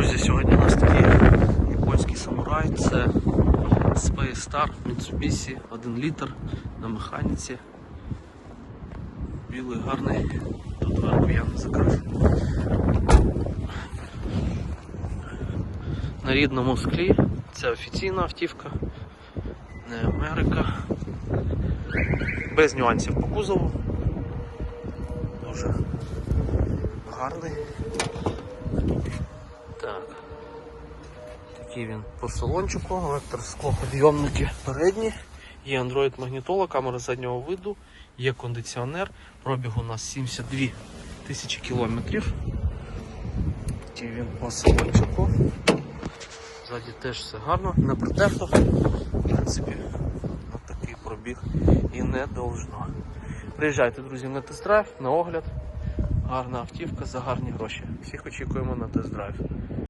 Друзі, сьогодні у нас такий японський самурай. Це Space Star Mitsubishi 1 літр на механіці. Білий гарний. Тут верху я не закрив. На рідному склі. Це офіційна автівка. Не Америка. Без нюансів по кузову. Дуже гарний. Такий він по салончику, електросклоподйомники передні, є Android магнітола, камера заднього виду, є кондиціонер, пробіг у нас 72 тисячі кілометрів. Такий він по салончику. Ззаді теж все гарно, не притерто. В принципі, на такий пробіг і не должно. Приїжджайте, друзі, на тест-драйв, на огляд. Гарна автівка за гарні гроші. Всіх очікуємо на тест-драйв.